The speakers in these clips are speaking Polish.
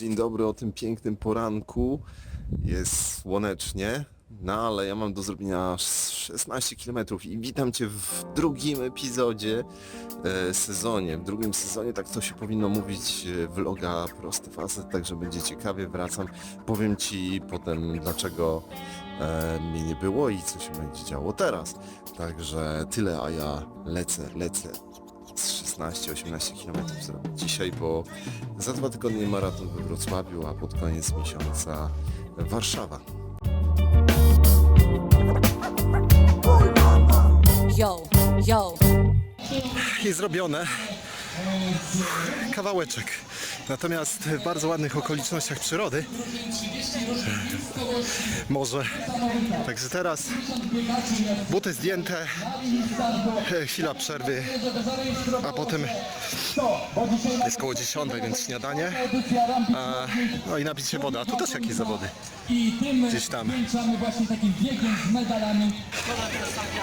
Dzień dobry o tym pięknym poranku. Jest słonecznie, no ale ja mam do zrobienia aż 16 km i witam Cię w drugim epizodzie e, sezonie. W drugim sezonie tak to się powinno mówić e, vloga Prosty Facet, także będzie ciekawie, wracam. Powiem Ci potem dlaczego e, mnie nie było i co się będzie działo teraz. Także tyle, a ja lecę, lecę 16-18 km zrobić dzisiaj, bo za dwa tygodnie maraton we Wrocławiu, a pod koniec miesiąca Warszawa. Yo, yo. i zrobione. Kawałeczek. Natomiast w bardzo ładnych okolicznościach przyrody. Może. Także teraz buty zdjęte, chwila przerwy, a potem jest koło 10, więc śniadanie. A, no i napić się woda. A tu też jakieś zawody. Gdzieś tam.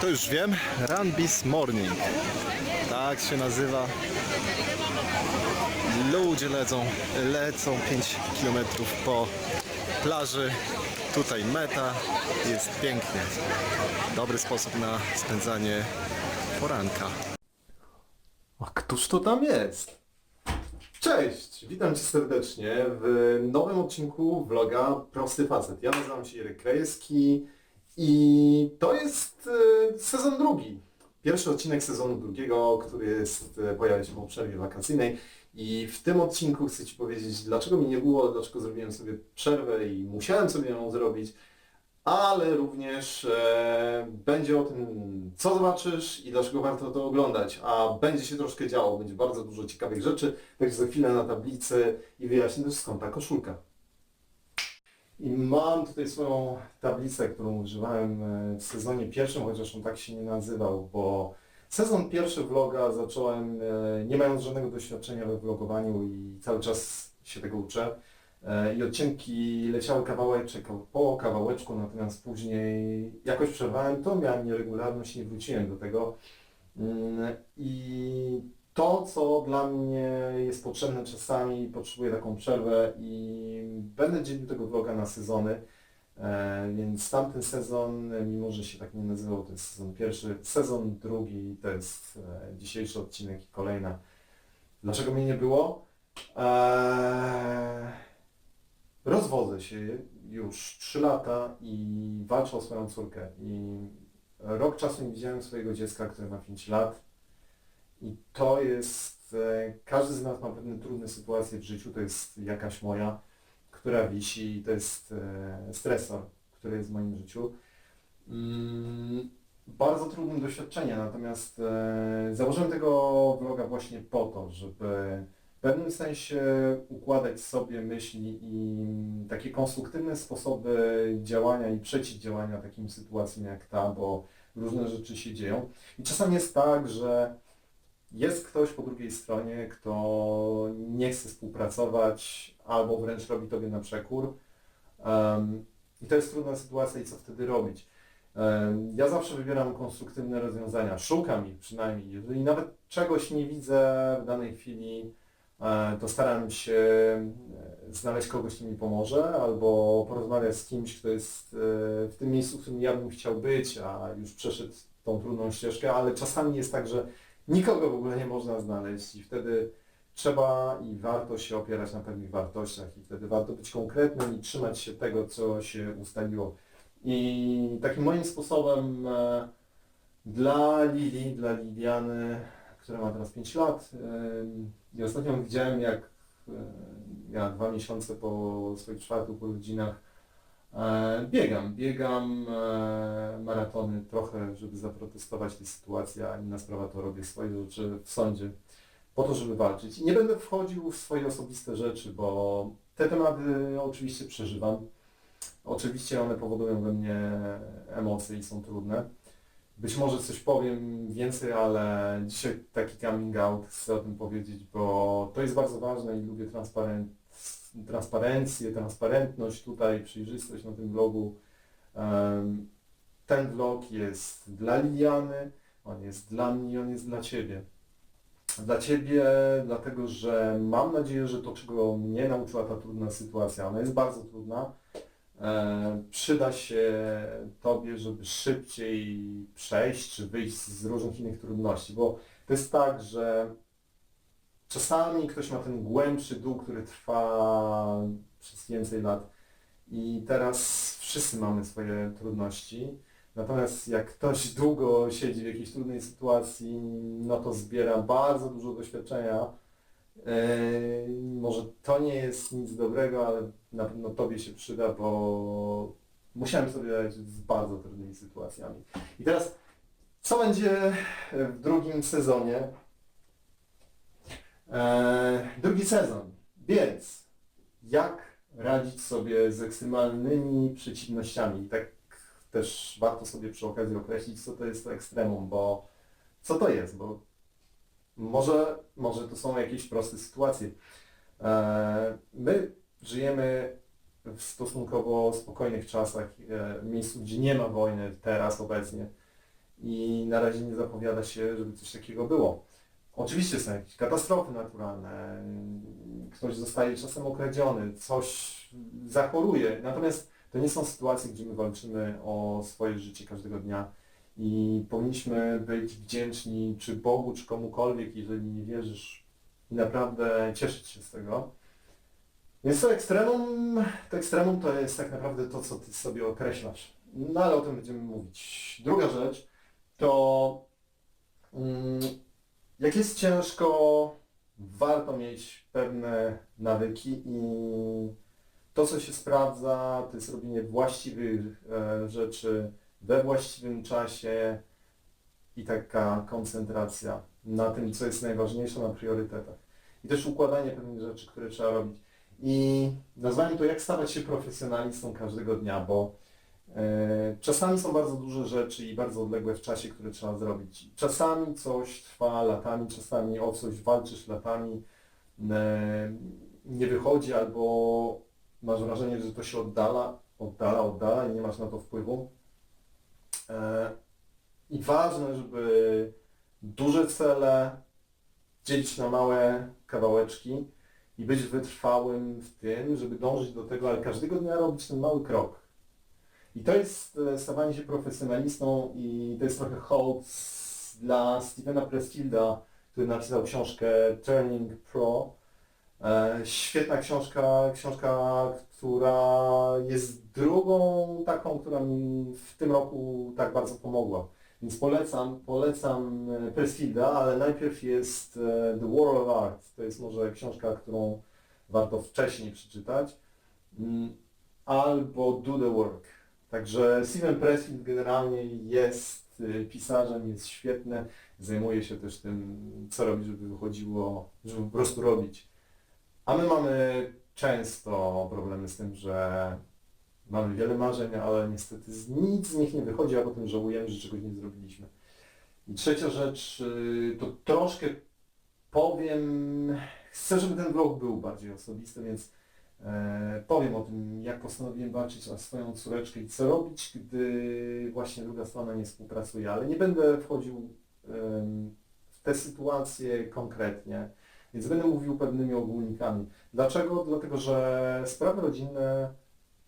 To już wiem. Run This Morning. Tak się nazywa. Ludzie lecą, lecą 5 km po plaży. Tutaj meta. Jest pięknie. Dobry sposób na spędzanie poranka. A któż to tam jest? Cześć, witam Cię serdecznie w nowym odcinku vloga Prosty Facet. Ja nazywam się Jarek Krajewski i to jest e, sezon drugi. Pierwszy odcinek sezonu drugiego, który jest, e, pojawia się po przerwie wakacyjnej i w tym odcinku chcę Ci powiedzieć, dlaczego mi nie było, dlaczego zrobiłem sobie przerwę i musiałem sobie ją zrobić, ale również e, będzie o tym, co zobaczysz i dlaczego warto to oglądać, a będzie się troszkę działo, będzie bardzo dużo ciekawych rzeczy, także za chwilę na tablicy i wyjaśnię też skąd ta koszulka. I mam tutaj swoją tablicę, którą używałem e, w sezonie pierwszym, chociaż on tak się nie nazywał, bo sezon pierwszy vloga zacząłem e, nie mając żadnego doświadczenia we vlogowaniu i cały czas się tego uczę. E, I odcinki leciały kawałeczek po kawałeczku, natomiast później jakoś przerwałem to, miałem nieregularność, nie wróciłem do tego. Mm, I to, co dla mnie jest potrzebne czasami, potrzebuję taką przerwę i będę dzielił tego vloga na sezony. E, Więc tamten sezon, mimo że się tak nie nazywał, to jest sezon pierwszy. Sezon drugi to jest e, dzisiejszy odcinek i kolejna. Dlaczego mnie nie było? Rozwodzę się już 3 lata i walczę o swoją córkę. I rok czasu nie widziałem swojego dziecka, które ma 5 lat. I to jest, e, każdy z nas ma pewne trudne sytuacje w życiu, to jest jakaś moja, która wisi to jest e, stresor, który jest w moim życiu. Mm, bardzo trudne doświadczenie, natomiast e, założyłem tego vloga właśnie po to, żeby w pewnym sensie układać sobie myśli i takie konstruktywne sposoby działania i przeciwdziałania takim sytuacjom jak ta, bo różne rzeczy się dzieją. I czasami jest tak, że jest ktoś po drugiej stronie, kto nie chce współpracować albo wręcz robi tobie na przekór. Em, I to jest trudna sytuacja i co wtedy robić. Em, Ja zawsze wybieram konstruktywne rozwiązania, szukam ich przynajmniej. Jeżeli nawet czegoś nie widzę w danej chwili, e, to staram się e, znaleźć kogoś, kto mi pomoże, albo porozmawiać z kimś, kto jest e, w tym miejscu, w którym ja bym chciał być, a już przeszedł tą trudną ścieżkę, ale czasami jest tak, że nikogo w ogóle nie można znaleźć i wtedy trzeba i warto się opierać na pewnych wartościach i wtedy warto być konkretnym i trzymać się tego, co się ustaliło. I takim moim sposobem e, dla Lili, dla Liliany, która ma teraz 5 lat, e, i ostatnio widziałem jak e, ja dwa miesiące po swoich czwartych urodzinach biegam, biegam e, maratony trochę, żeby zaprotestować tej sytuacji, a inna sprawa to robię swoje rzeczy w sądzie po to, żeby walczyć. I nie będę wchodził w swoje osobiste rzeczy, bo te tematy oczywiście przeżywam. Oczywiście one powodują we mnie emocje i są trudne. Być może coś powiem więcej, ale dzisiaj taki coming out chcę o tym powiedzieć, bo to jest bardzo ważne i lubię transparent, transparencję, transparentność tutaj, przejrzystość na tym vlogu. Ten vlog jest dla Liliany, on jest dla mnie, on jest dla Ciebie. dla Ciebie, dlatego że mam nadzieję, że to, czego mnie nauczyła ta trudna sytuacja, ona jest bardzo trudna, przyda się Tobie, żeby szybciej przejść czy wyjść z różnych innych trudności, bo to jest tak, że czasami ktoś ma ten głębszy dół, który trwa przez więcej lat i teraz wszyscy mamy swoje trudności. Natomiast jak ktoś długo siedzi w jakiejś trudnej sytuacji, no to zbiera bardzo dużo doświadczenia. Yy, może to nie jest nic dobrego, ale na pewno Tobie się przyda, bo musiałem sobie radzić z bardzo trudnymi sytuacjami. I teraz, co będzie w drugim sezonie? Eee, drugi sezon. Więc jak radzić sobie z ekstremalnymi przeciwnościami? Tak też warto sobie przy okazji określić, co to jest to ekstremum, bo co to jest, bo może, może to są jakieś proste sytuacje. Eee, my żyjemy w stosunkowo spokojnych czasach, e, miejscu, gdzie nie ma wojny teraz obecnie i na razie nie zapowiada się, żeby coś takiego było. Oczywiście są jakieś katastrofy naturalne, ktoś zostaje czasem okradziony, coś zachoruje, natomiast to nie są sytuacje, gdzie my walczymy o swoje życie każdego dnia i powinniśmy być wdzięczni czy Bogu, czy komukolwiek, jeżeli nie wierzysz i naprawdę cieszyć się z tego. Więc to ekstremum, to ekstremum to jest tak naprawdę to, co ty sobie określasz. No ale o tym będziemy mówić. Druga rzecz to mm, jak jest ciężko, warto mieć pewne nawyki i to, co się sprawdza, to jest robienie właściwych e, rzeczy we właściwym czasie i taka koncentracja na tym, co jest najważniejsze, na priorytetach. I też układanie pewnych rzeczy, które trzeba robić. I nazwałem to, jak stawać się profesjonalistą każdego dnia, bo czasami są bardzo duże rzeczy i bardzo odległe w czasie, które trzeba zrobić. Czasami coś trwa latami, czasami o coś walczysz latami, e, nie wychodzi albo masz wrażenie, że to się oddala, oddala, oddala i nie masz na to wpływu. E, I ważne, żeby duże cele dzielić na małe kawałeczki i być wytrwałym w tym, żeby dążyć do tego, ale każdego dnia robić ten mały krok. I to jest e, stawanie się profesjonalistą i to jest trochę hołd dla Stevena Pressfielda, który napisał książkę Turning Pro. E, Świetna książka, książka, która jest drugą taką, która mi w tym roku tak bardzo pomogła. Więc polecam, polecam e, Pressfielda, ale najpierw jest The War of Art. To jest może książka, którą warto wcześniej przeczytać. Mm, Albo Do the Work. Także Steven Pressfield generalnie jest e, pisarzem, jest świetny. Zajmuje się też tym, co robić, żeby wychodziło, żeby po prostu robić. A my mamy często problemy z tym, że mamy wiele marzeń, ale niestety nic z nich nie wychodzi, a potem żałujemy, że czegoś nie zrobiliśmy. I trzecia rzecz, y, to troszkę powiem, chcę, żeby ten vlog był bardziej osobisty, więc powiem o tym, jak postanowiłem walczyć o swoją córeczkę i co robić, gdy właśnie druga strona nie współpracuje, ale nie będę wchodził w te sytuacje konkretnie. Więc będę mówił pewnymi ogólnikami. Dlaczego? Dlatego, że sprawy rodzinne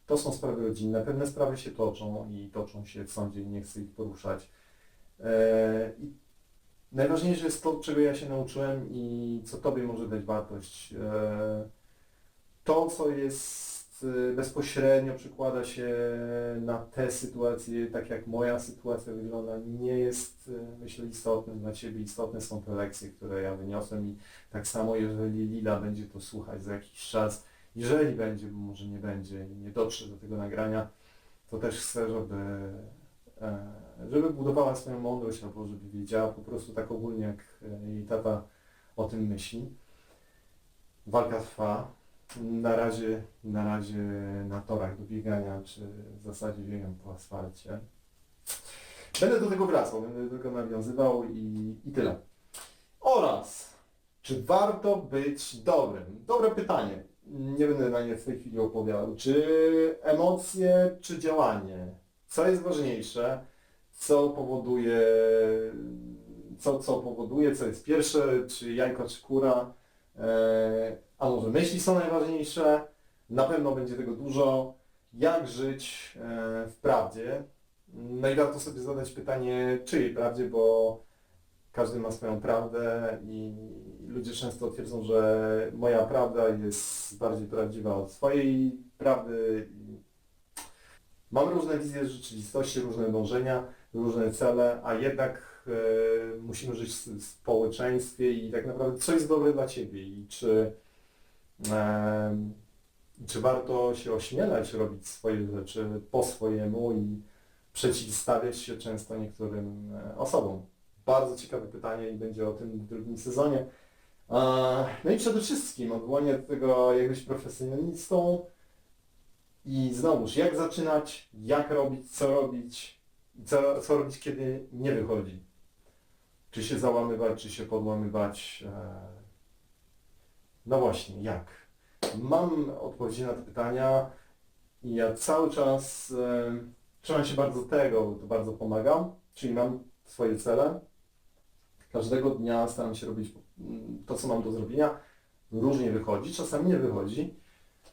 to są sprawy rodzinne. Pewne sprawy się toczą i toczą się w sądzie i nie chcę ich poruszać. E, I najważniejsze jest to, czego ja się nauczyłem i co Tobie może dać wartość. To, co jest e, bezpośrednio przekłada się na te sytuacje, tak jak moja sytuacja wygląda, nie jest, e, myślę, istotne dla Ciebie. Istotne są te lekcje, które ja wyniosłem i tak samo, jeżeli Lila będzie to słuchać za jakiś czas, jeżeli będzie, bo może nie będzie i nie dotrze do tego nagrania, to też chcę, żeby, e, żeby budowała swoją mądrość albo żeby wiedziała po prostu tak ogólnie, jak e, jej tata o tym myśli. Walka trwa. Na razie, na razie na torach do biegania, czy w zasadzie biegam po asfalcie. Będę do tego wracał, będę do tego nawiązywał i, i tyle. Oraz, czy warto być dobrym? Dobre pytanie. Nie będę na nie w tej chwili opowiadał. Czy emocje, czy działanie? Co jest ważniejsze? Co powoduje, co, co powoduje, co jest pierwsze, czy jajko, czy kura, e, a może myśli są najważniejsze, na pewno będzie tego dużo, jak żyć e, w prawdzie. No i warto sobie zadać pytanie, czyjej prawdzie, bo każdy ma swoją prawdę i ludzie często twierdzą, że moja prawda jest bardziej prawdziwa od swojej prawdy. I Mamy różne wizje rzeczywistości, różne dążenia, różne cele, a jednak e, musimy żyć w społeczeństwie i tak naprawdę co jest dobre dla Ciebie i czy, czy warto się ośmielać robić swoje rzeczy po swojemu i przeciwstawiać się często niektórym e, osobom. Bardzo ciekawe pytanie i będzie o tym w drugim sezonie. E, No i przede wszystkim odwołanie do tego, jak być profesjonalistą i znowuż, jak zaczynać, jak robić, co robić, i co, co robić, kiedy nie wychodzi. Czy się załamywać, czy się podłamywać. No właśnie, jak? Mam odpowiedzi na te pytania i ja cały czas e, trzymam się bardzo tego, to bardzo pomaga, czyli mam swoje cele. Każdego dnia staram się robić mm, to, co mam do zrobienia. Różnie wychodzi, czasami nie wychodzi,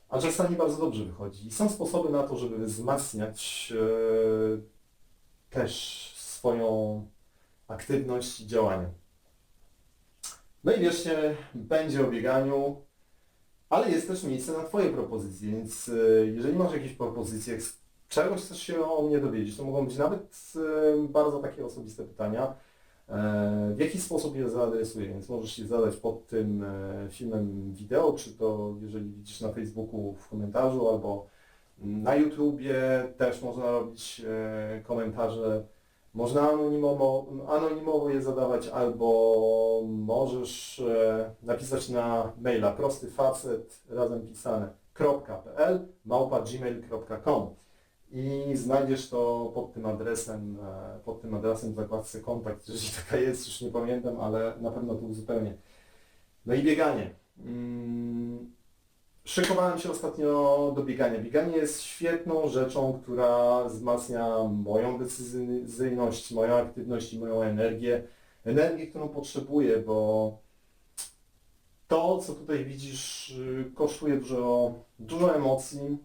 a czasami bardzo dobrze wychodzi. I są sposoby na to, żeby wzmacniać e, też swoją aktywność i działanie. No i wierzcie, będzie o bieganiu, ale jest też miejsce na Twoje propozycje, więc e, jeżeli masz jakieś propozycje, czegoś chcesz się o mnie dowiedzieć, to mogą być nawet e, bardzo takie osobiste pytania. E, W jaki sposób je zaadresuję, więc możesz je zadać pod tym filmem wideo, czy to jeżeli widzisz na Facebooku w komentarzu, albo na YouTubie też można robić komentarze. Można anonimowo, anonimowo je zadawać, albo możesz e, napisać na maila prosty facet razem pisane .pl małpa gmail.com i znajdziesz to pod tym adresem, e, pod tym adresem w zakładce kontakt, jeżeli taka jest, już nie pamiętam, ale na pewno to uzupełnię. No i bieganie. Szykowałem się ostatnio do biegania. Bieganie jest świetną rzeczą, która wzmacnia moją decyzyjność, moją aktywność i moją energię. Energię, którą potrzebuję, bo to, co tutaj widzisz, y, kosztuje dużo, dużo emocji.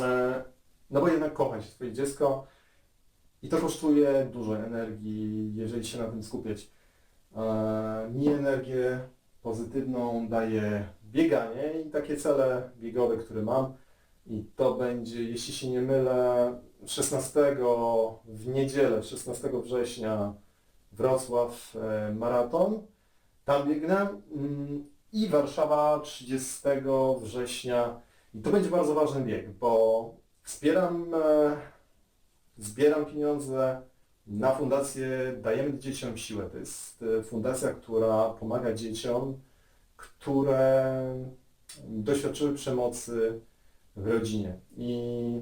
E, No bo jednak kocha się swoje dziecko i to kosztuje dużo energii, jeżeli się na tym skupiać. E, Mi energię pozytywną daje bieganie i takie cele biegowe, które mam. I to będzie, jeśli się nie mylę, 16 w niedzielę, 16 września Wrocław e, maraton. Tam biegnę. Mm, I Warszawa 30 września. I to będzie bardzo ważny bieg, bo wspieram, e, zbieram pieniądze na fundację Dajemy Dzieciom Siłę. To jest e, fundacja, która pomaga dzieciom, które doświadczyły przemocy w rodzinie. I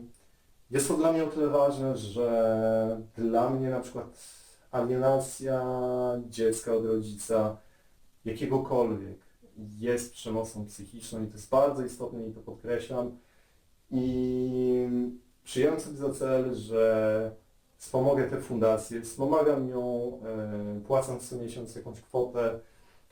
jest to dla mnie o tyle ważne, że dla mnie na przykład alienacja dziecka od rodzica jakiegokolwiek jest przemocą psychiczną i to jest bardzo istotne i to podkreślam. I przyjąłem sobie za cel, że wspomogę tę fundację, wspomagam ją e, płacąc co miesiąc jakąś kwotę,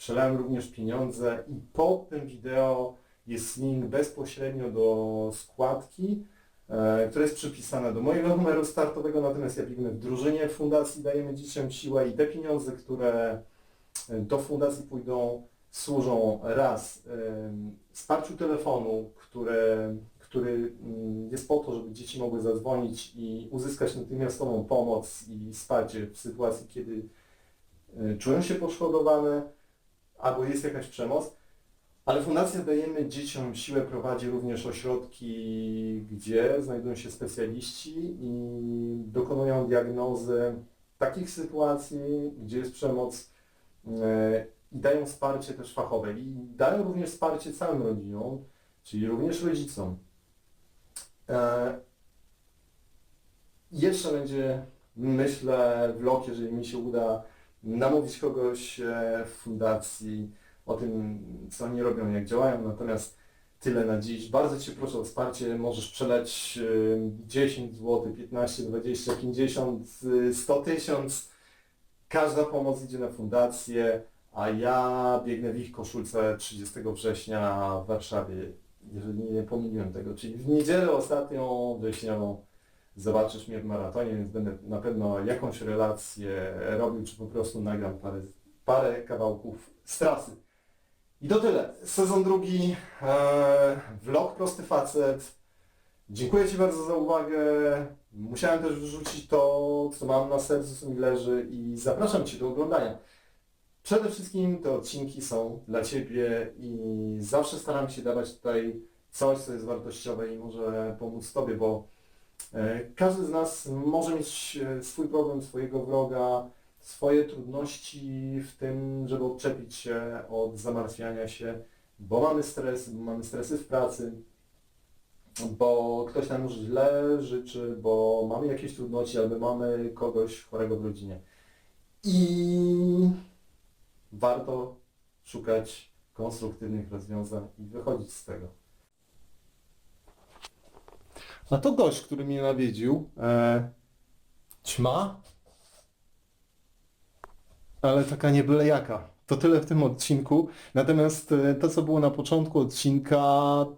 przelałem również pieniądze i pod tym wideo jest link bezpośrednio do składki, e, która jest przypisana do mojego numeru startowego, natomiast ja biegnę w drużynie Fundacji Dajemy Dzieciom Siłę i te pieniądze, które e, do fundacji pójdą, służą raz wsparciu telefonu, które, który mm, jest po to, żeby dzieci mogły zadzwonić i uzyskać natychmiastową pomoc i wsparcie w sytuacji, kiedy e, czują się poszkodowane albo jest jakaś przemoc. Ale Fundacja Dajemy Dzieciom Siłę prowadzi również ośrodki, gdzie znajdują się specjaliści i dokonują diagnozy takich sytuacji, gdzie jest przemoc e, i dają wsparcie też fachowe. I dają również wsparcie całym rodzinom, czyli również rodzicom. E, Jeszcze będzie, myślę, vlog, jeżeli mi się uda namówić kogoś e, w fundacji o tym, co oni robią, jak działają. Natomiast tyle na dziś. Bardzo Cię proszę o wsparcie. Możesz przeleć e, 10 zł, 15, 20, 50, e, 100 tysiąc. każda pomoc idzie na fundację, a ja biegnę w ich koszulce 30 września w Warszawie, jeżeli nie pomyliłem tego, czyli w niedzielę ostatnią wrześniową zobaczysz mnie w maratonie, więc będę na pewno jakąś relację robił, czy po prostu nagram parę, parę kawałków z trasy. I to tyle. Sezon drugi, e, vlog Prosty Facet. Dziękuję Ci bardzo za uwagę. Musiałem też wrzucić to, co mam na sercu, co mi leży i zapraszam Cię do oglądania. Przede wszystkim te odcinki są dla Ciebie i zawsze staram się dawać tutaj coś, co jest wartościowe i może pomóc Tobie, bo każdy z nas może mieć e, swój problem, swojego wroga, swoje trudności w tym, żeby odczepić się od zamartwiania się, bo mamy stres, bo mamy stresy w pracy, bo ktoś nam źle życzy, bo mamy jakieś trudności, albo mamy kogoś chorego w rodzinie. I warto szukać konstruktywnych rozwiązań i wychodzić z tego. A to gość, który mnie nawiedził, e, ćma, ale taka nie byle jaka. To tyle w tym odcinku. Natomiast e, to, co było na początku odcinka,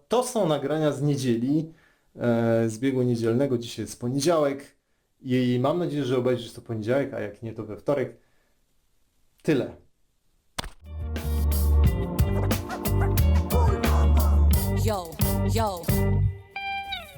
to są nagrania z niedzieli, e, z biegu niedzielnego. Dzisiaj jest poniedziałek i mam nadzieję, że obejrzysz to poniedziałek, a jak nie, to we wtorek. Tyle. Yo, yo,